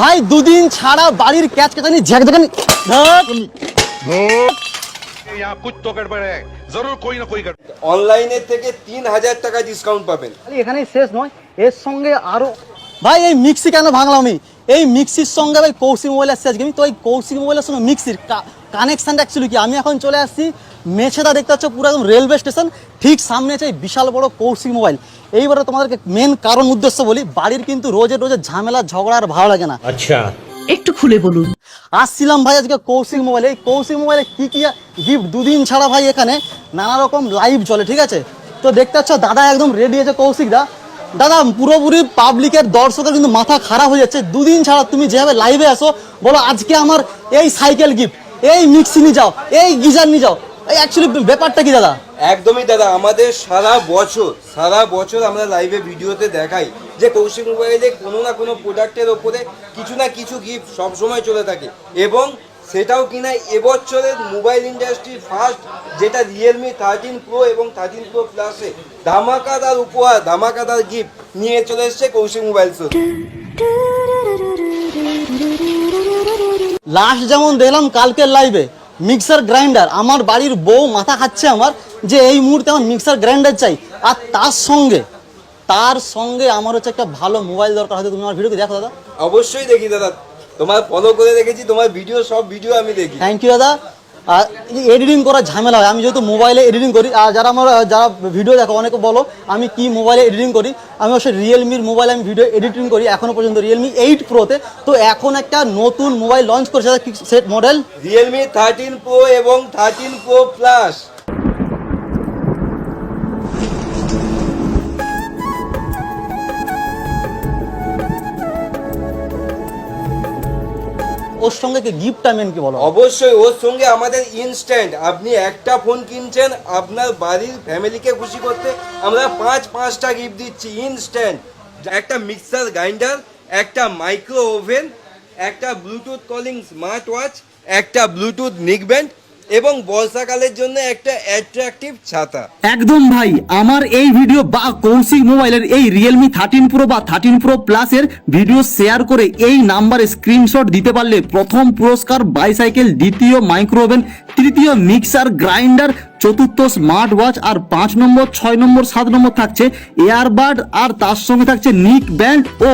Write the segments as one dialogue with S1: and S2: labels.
S1: ভাই দুদিন ছাড়া বাড়ির ক্যাচ
S2: অনলাইনে থেকে তিন হাজার টাকা ডিসকাউন্ট পাবেন।
S1: এখানে শেষ নয় এর সঙ্গে আরও ভাই এই মিক্সি কেন ভাঙলাম আমি? এই মিক্সির সঙ্গে ভাই কৌশিক মোবাইল আসছে আজকে। আমি তো এই কৌশিক মোবাইলের সঙ্গে মিক্সির। কানেকশানটা অ্যাকচুয়ালি কি? আমি এখন চলে আসছি মেছেদা দেখতে পাচ্ছ পুরো একদম রেলওয়ে স্টেশন ঠিক সামনে আছে বিশাল বড় কৌশিক মোবাইল। এইবারে তোমাদেরকে মেন কারণ উদ্দেশ্য বলি বাড়ির কিন্তু রোজের রোজের ঝামেলা ঝগড়া আর ভালো লাগে না। আচ্ছা।
S3: একটু খুলে বলুন।
S1: আসছিলাম ভাই আজকে কৌশিক মোবাইলে এই কৌশিক মোবাইলে কি কি গিফট দুদিন ছাড়া ভাই এখানে নানা রকম লাইভ চলে ঠিক আছে? তো দেখতে পাচ্ছ দাদা একদম রেডি আছে কৌশিক দা দাদা পুরোপুরি পাবলিকের দর্শকের কিন্তু মাথা খারাপ হয়ে যাচ্ছে। দুদিন ছাড়া তুমি যেভাবে লাইভে আসো বলো আজকে আমার এই সাইকেল গিফট এই মিক্সি নিয়ে যাও এই গিজার নিয়ে যাও। অ্যাকচুয়ালি ব্যাপারটা কি দাদা?
S2: একদমই দাদা আমাদের সারা বছর সারা বছর আমরা লাইভে ভিডিওতে দেখাই যে কৌশিক মোবাইলে কোনো না কোনো প্রোডাক্টের ওপরে কিছু না কিছু গিফট সবসময় চলে থাকে। এবং সেটাও কিনা এবছরের মোবাইল ইন্ডাস্ট্রির ফার্স্ট যেটা রিয়েলমি থার্টিন প্রো এবং থার্টিন প্রো প্লাসে ধামাকাদার উপহার ধামাকাদার গিফট নিয়ে চলে এসছে কৌশিক মোবাইল শো
S1: লাস্ট যেমন দেখলাম কালকের লাইভে মিক্সার গ্রাইন্ডার। আমার বাড়ির বউ মাথা খাচ্ছে আমার যে এই মুহূর্তে আমার মিক্সার গ্রাইন্ডার চাই। আর তার সঙ্গে তার সঙ্গে আমার হচ্ছে একটা ভালো মোবাইল দরকার হয়তো তুমি আমার ভিডিওকে দেখো দাদা।
S2: অবশ্যই দেখি দাদা। তোমার ফলো করে দেখেছি তোমার ভিডিও সব ভিডিও আমি দেখি।
S1: থ্যাংক ইউ দাদা। এডিটিং করার ঝামেলা হয়। আমি যেহেতু মোবাইলে এডিটিং করি, আর যারা আমার, যারা ভিডিও দেখো, অনেকে বলো, আমি কি মোবাইলে এডিটিং করি? আমি অবশ্যই রিয়েলমির মোবাইলে আমি ভিডিও এডিটিং করি এখনও পর্যন্ত রিয়েলমি এইট প্রোতে তো। এখন একটা নতুন মোবাইল লঞ্চ করেছে set model
S2: Realme thirteen pro এবং থার্টিন প্রো প্লাস
S1: ওর সঙ্গে কি গিফটটা মেন কি বলো?
S2: অবশ্যই, ওর সঙ্গে আমাদের ইনস্ট্যান্ট আপনি একটা ফোন কিনছেন, আপনার বাড়ির ফ্যামিলিকে খুশি করতে আমরা পাঁচ, পাঁচটা গিফট দিচ্ছি ইনস্ট্যান্ট একটা মিক্সার গ্রাইন্ডার একটা মাইক্রো ওভেন একটা ব্লুটুথ কলিং স্মার্ট ওয়াচ একটা ব্লুটুথ নিকব্যান্ড এবং বর্ষাকালের জন্য একটা অ্যাট্রাকটিভ ছাতা।
S4: একদম ভাই, আমার এই ভিডিও বা কৌশিক মোবাইলের এই রিয়েলমি থার্টিন প্রো বা থার্টিন প্রো প্লাসের ভিডিও শেয়ার করে এই নাম্বারে স্ক্রিনশট দিতে পারলে প্রথম পুরস্কার বাইসাইকেল দ্বিতীয় মাইক্রোওভেন তৃতীয় মিক্সার গ্রাইন্ডার চতুর্থ স্মার্ট ওয়াচ আর পাঁচ নম্বর, ছয় নম্বর, সাত নম্বর থাকছে এয়ারবাড আর তার সঙ্গে থাকছে নিক ব্যান্ড ও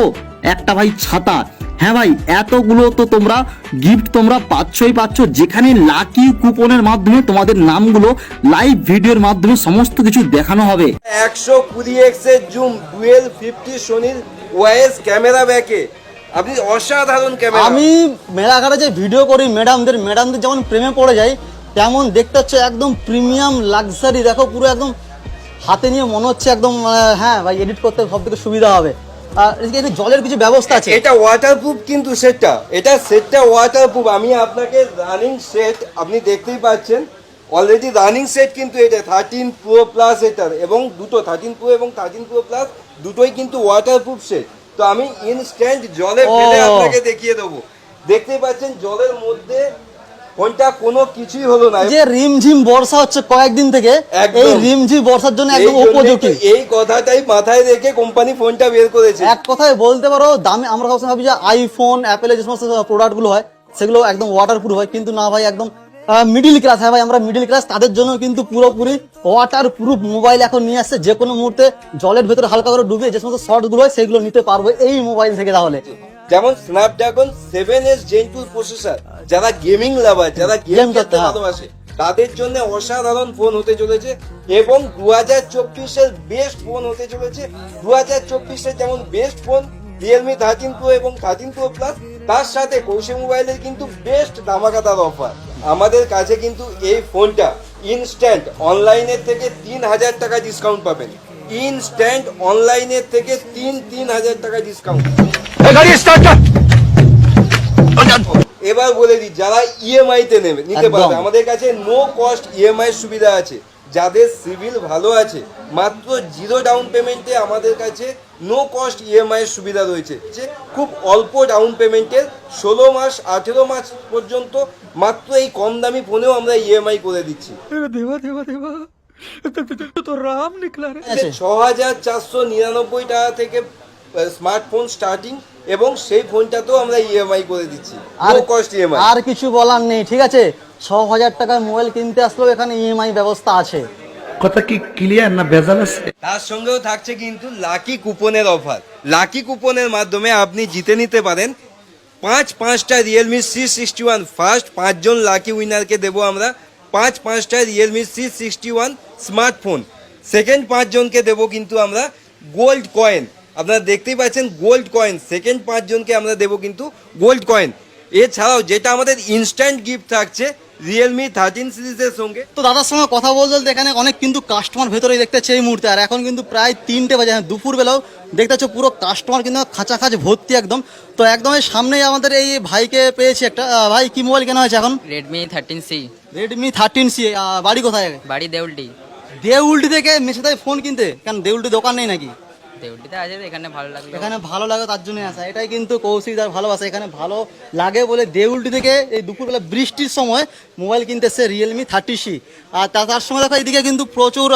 S4: একটা ভাই ছাতা। হ্যাঁ ভাই এতগুলো তো তোমরা গিফট তোমরা পাচ্ছই পাচ্ছ। যেখানে লাকি কুপনের মাধ্যমে তোমাদের নামগুলো লাইভ ভিডিওর মাধ্যমে সমস্ত কিছু দেখানো হবে।
S2: একশো কুড়ি এক্সের জুম ডুয়েল ফিফটি সোনির ওয়াইএস ক্যামেরা ব্যাকে আপনি অসাধারণ ক্যামেরা
S1: আমি মেলাঘাটে যে ভিডিও করি ম্যাডামদের ম্যাডামদের যেমন প্রেমে পড়ে যায় তেমন দেখতে হচ্ছে একদম প্রিমিয়াম লাক্সারি দেখো পুরো একদম হাতে নিয়ে মনে হচ্ছে একদম হ্যাঁ ভাই এডিট করতে সব থেকে সুবিধা হবে। এদিকে জলের কিছু ব্যবস্থা আছে।
S2: এটা ওয়াটারপ্রুফ কিন্তু সেটটা। এটা সেটটা ওয়াটারপ্রুফ আমি আপনাকে রানিং সেট আপনি দেখতেই পাচ্ছেন অলরেডি রানিং সেট কিন্তু এটা থার্টিন প্রো প্লাস এটার এবং দুটো থার্টিন প্রো এবং থার্টিন প্রো প্লাস দুটোই কিন্তু ওয়াটারপ্রুফ সেট তো আমি ইনস্ট্যান্ট জলে ফেলে আপনাকে দেখিয়ে দেবো। দেখতেই পাচ্ছেন জলের মধ্যে ফোনটা কোনো কিছুই হলো না।
S1: যে রিমঝিম বর্ষা হচ্ছে কয়েকদিন থেকে এই রিমঝিম বর্ষার জন্য একদম উপযোগী।
S2: এই কথাটাই মাথায় রেখে কোম্পানি ফোনটা বের করেছে।
S1: এক কথায় বলতে পারো দামে আমরা সবসময় ভাবি যে আইফোন অ্যাপেলের যে সমস্ত প্রোডাক্টগুলো হয় সেগুলো একদম ওয়াটারপ্রুফ হয়। কিন্তু না ভাই একদম মিডিল ক্লাস হ্যাঁ ভাই আমরা মিডিল ক্লাস তাদের জন্য কিন্তু পুরোপুরি ওয়াটার প্রুফ মোবাইল এখন নিয়ে আসছে। যে কোনো মুহূর্তে জলের ভেতরে হালকা করে ডুবে যে সমস্ত শর্টগুলো হয় সেগুলো নিতে পারব এই মোবাইল থেকে তাহলে।
S2: যেমন Snapdragon seven S gen two processor যারা গেমিং লাভার যারা গেম খেলতে। ভালোবাসে তাদের জন্য অসাধারণ ফোন হতে চলেছে এবং দু হাজার চব্বিশের বেস্ট ফোন হতে চলেছে। দু হাজার চব্বিশের যেমন best phone Realme thirteen pro এবং থার্টিন প্রো প্লাস তার সাথে কৌশিক মোবাইলের কিন্তু বেস্ট ধামাকাদার অফার আমাদের কাছে কিন্তু এই ফোনটা ইনস্ট্যান্ট অনলাইনের থেকে তিন হাজার টাকা ডিসকাউন্ট পাবেন। ইনস্ট্যান্ট অনলাইনের থেকে তিন তিন হাজার টাকা ডিসকাউন্ট এবার বলে দিই যারা ইএমআই তে নেবে নিতে পারবে। আমাদের কাছে নো কস্ট ইএমআই সুবিধা আছে। যাদের সিভিল ভালো আছে মাত্র জিরো ডাউন পেমেন্টে আমাদের কাছে নো কস্ট ইএমআই এর সুবিধা রয়েছে। যে খুব অল্প ডাউন পেমেন্টের ষোলো মাস আঠেরো মাস পর্যন্ত মাত্র এই কম দামি ফোনেও আমরা ইএমআই করে দিচ্ছি।
S1: আছে।
S2: ছ হাজার চারশো নিরানব্বই টাকা থেকে স্মার্টফোন স্টার্টিং এবং সেই ফোনটাতেও আমরা ইএমআই করে দিচ্ছি।
S1: আর
S2: কস্ট ইএমআই
S1: আর কিছু বলার নেই ঠিক আছে? ছ হাজার টাকার মোবাইল কিনতে আসলেও এখানে ইএমআই ব্যবস্থা আছে।
S5: কথা কি ক্লিয়ার না ভেজাল আছে?
S2: তার সঙ্গেও থাকছে কিন্তু লাকি কুপনের অফার লাকি কুপনের মাধ্যমে আপনি জিতে নিতে পারেন পাঁচ পাঁচটা Realme C sixty one first পাঁচজন লাকি উইনারকে দেবো আমরা পাঁচ পাঁচটা Realme C sixty one smartphone second পাঁচজনকে দেবো কিন্তু আমরা গোল্ড কয়েন আপনারা দেখতেই পাচ্ছেন গোল্ড কয়েন সেকেন্ড পাঁচজনকে আমরা দেবো কিন্তু গোল্ড কয়েন এছাড়াও যেটা আমাদের ইনস্ট্যান্ট গিফট থাকছে রিয়েলমি থার্টিন সিরিজের সঙ্গে।
S1: তো দাদার সঙ্গে কথা বলতে বলতে এখানে অনেক কিন্তু কাস্টমার ভেতরে দেখতে পাচ্ছি এই মুহূর্তে। আর এখন কিন্তু প্রায় তিনটে বাজে হ্যাঁ দুপুরবেলাও দেখতে পাচ্ছ পুরো কাস্টমার কিন্তু খাঁচাখাচ ভর্তি একদম। তো একদম এই সামনেই আমাদের এই ভাইকে পেয়েছি একটা ভাই কি মোবাইল কেনা হয়েছে এখন?
S6: Redmi thirteen C
S1: Redmi thirteen C বাড়ি কোথায়?
S6: বাড়ি দেউলটি।
S1: দেউলটি থেকে মেসেদাই ফোন কিনতে। কেন দেউলটি দোকান নেই নাকি?
S6: দেউলটিতে আছে এখানে ভালো লাগল।
S1: এখানে ভালো লাগে তার জন্য আসা। এটাই কিন্তু কৌশিক কৌশিকদার ভালোবাসা। এখানে ভালো লাগে বলে দেউলটি থেকে এই দুপুরবেলা বৃষ্টির সময় মোবাইল কিনতে এসছে রিয়েলমি থার্টি সি আর তা- তার সময় দেখো এইদিকে কিন্তু প্রচুর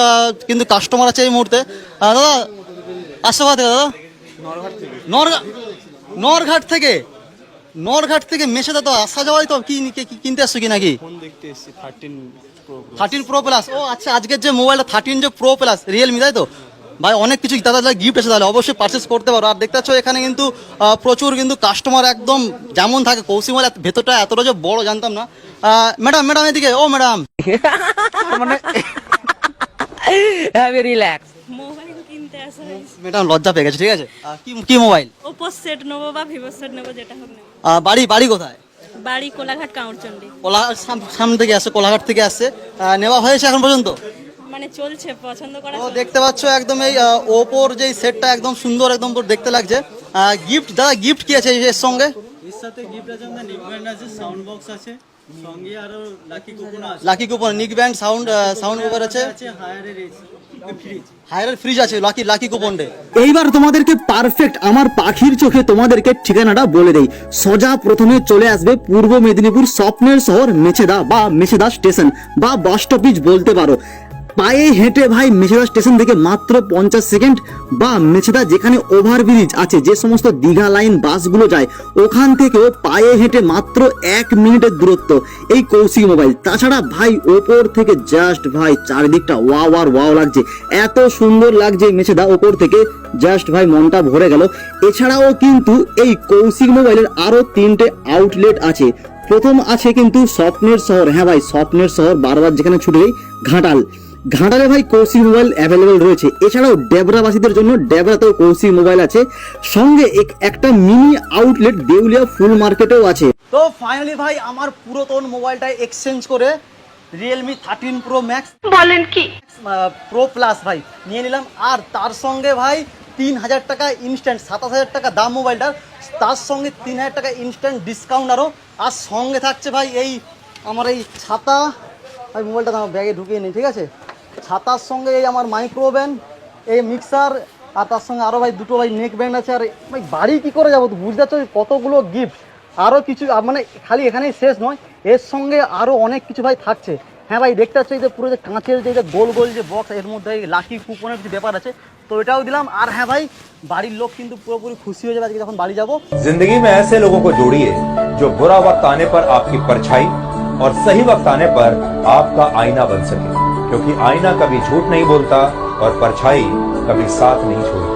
S1: কিন্তু কাস্টমার আছে এই মুহূর্তে। দাদা আসছে কোথা থেকে দাদা। নরঘাট নরঘাট থেকে। নরঘাট থেকে মেশে তো আসা যাওয়াই তো কি কি- কি- কিনতে আসছো কি নাকি? থার্টিন প্রো প্লাস ও আচ্ছা আজকের যে মোবাইলটা থার্টিন যে প্রো প্লাস রিয়েলমি তাই তো? ভাই অনেক কিছু দাদা দাদা গিফট আছে তাহলে অবশ্যই পারচেস করতে পারো। আর দেখতে পাচ্ছ এখানে কিন্তু প্রচুর কিন্তু কাস্টমার একদম যেমন থাকে কৌশিক মোবাইল ভেতরটা এতটা যে বড় জানতাম না। ম্যাডাম ম্যাডাম এদিকে ও ম্যাডাম
S6: হ্যাভ রিল্যাক্স
S7: মোবাইল কিনতে আসা
S1: ম্যাডাম লজ্জা পেয়ে গেছে ঠিক আছে? কি কি মোবাইল
S7: ওপো সেট নেব বা ভিভো সেট নেব যেটা হোক
S1: বাড়ি বাড়ি কোথায়?
S7: বাড়ি কোলাঘাট কাউরচন্ডী
S1: কোলা সামনে থেকে আসছে কোলাঘাট থেকে আসছে নেওয়া হয়েছে এখন পর্যন্ত?
S7: মানে চলছে পছন্দ করা
S1: ও দেখতে পাচ্ছ একদম এই ওপোর যে সেটটা একদম সুন্দর একদম পুরো দেখতে লাগছে। গিফট দাদা গিফট কি আছে এর সঙ্গে?
S8: এর সাথে গিফট আছে আমাদের নিক ব্যান্ড আছে সাউন্ড বক্স আছে সঙ্গে আরও লাকি কুপন আছে।
S1: Lucky coupon neckband sound sound over আছে।
S8: আছে হায়ারের
S1: হায়ারের ফ্রিজ আছে লাকি লাকি কুপন
S4: এইবার তোমাদেরকে পারফেক্ট আমার পাখির চোখে তোমাদেরকে ঠিকানাটা বলে দেই। সোজা প্রথমে চলে আসবে পূর্ব মেদিনীপুর স্বপ্নের শহর মেছেদা বা মেছেদা স্টেশন বা বাস স্টপেজ বলতে পারো। পায়ে হেঁটে ভাই মেছেদা স্টেশন থেকে মাত্র পঞ্চাশ সেকেন্ড বা মেছেদা যেখানে ওভারব্রিজ আছে, যে সমস্ত দীঘা লাইন বাসগুলো যায়, ওখান থেকেও পায়ে হেঁটে মাত্র এক মিনিটের দূরত্ব এই কৌশিক মোবাইল তাছাড়া ভাই ওপর থেকে জাস্ট ভাই চারিদিকটা ওয়াও আর ওয়াও লাগছে। এত সুন্দর লাগছে মেছেদা ওপর থেকে। জাস্ট ভাই মনটা ভরে গেল। এছাড়াও কিন্তু এই কৌশিক মোবাইলের আরও তিনটে আউটলেট আছে। প্রথম আছে কিন্তু স্বপ্নের শহর। হ্যাঁ ভাই, স্বপ্নের শহর বারবার যেখানে ছুটে ঘাটাল। ঘাটালে ভাই কৌশিক মোবাইল অ্যাভেলেবেল রয়েছে। এছাড়াও ডেবরাবাসীদের জন্য ডেবরাতেও কৌশিক মোবাইল আছে। সঙ্গে এক- একটা মিনি আউটলেট দেউলিয়া ফুল মার্কেটেও আছে।
S1: তো ফাইনালি ভাই আমার পুরাতন মোবাইলটা এক্সচেঞ্জ করে রিয়েলমি থার্টিন প্রো ম্যাক্স
S3: বলেন কি?
S1: প্রো প্লাস ভাই নিয়ে নিলাম। আর তার সঙ্গে ভাই তিন হাজার টাকা ইনস্ট্যান্ট সাতাশ হাজার টাকা দাম মোবাইলটার তার সঙ্গে তিন হাজার টাকা ইনস্ট্যান্ট ডিসকাউন্ট আরও আর সঙ্গে থাকছে ভাই এই আমার এই ছাতা। ভাই মোবাইলটা তো আমার ব্যাগে ঢুকিয়ে নিই ঠিক আছে? ছাতার সঙ্গে এই আমার মাইক্রো ব্যান্ড এই মিক্সার আর তার সঙ্গে আরও ভাই দুটো ভাই নেক ব্যান্ড আছে আর ভাই বাড়ি কী করে যাবো তো বুঝতে পারছো কতগুলো গিফট আরও কিছু আ- মানে খালি এখানেই শেষ নয় এর সঙ্গে আরও অনেক কিছু ভাই থাকছে হ্যাঁ ভাই দেখতে পাচ্ছ এই যে পুরো যে কাঁচের যে যে গোল গোল যে বক্স এর মধ্যে লাকি কুপনের কিছু ব্যাপার আছে তো এটাও দিলাম আর হ্যাঁ ভাই বাড়ির লোক কিন্তু পুরোপুরি খুশি হয়ে যাবে আজকে যখন বাড়ি যাবো
S9: जिंदगी में ऐसे लोगों को जोड़िए जो बुरा वक्त आने पर आपकी परछाई और सही वक्त आने पर आपका आईना बन सके क्योंकि आईना कभी झूठ नहीं बोलता और परछाई कभी साथ नहीं छोड़ती।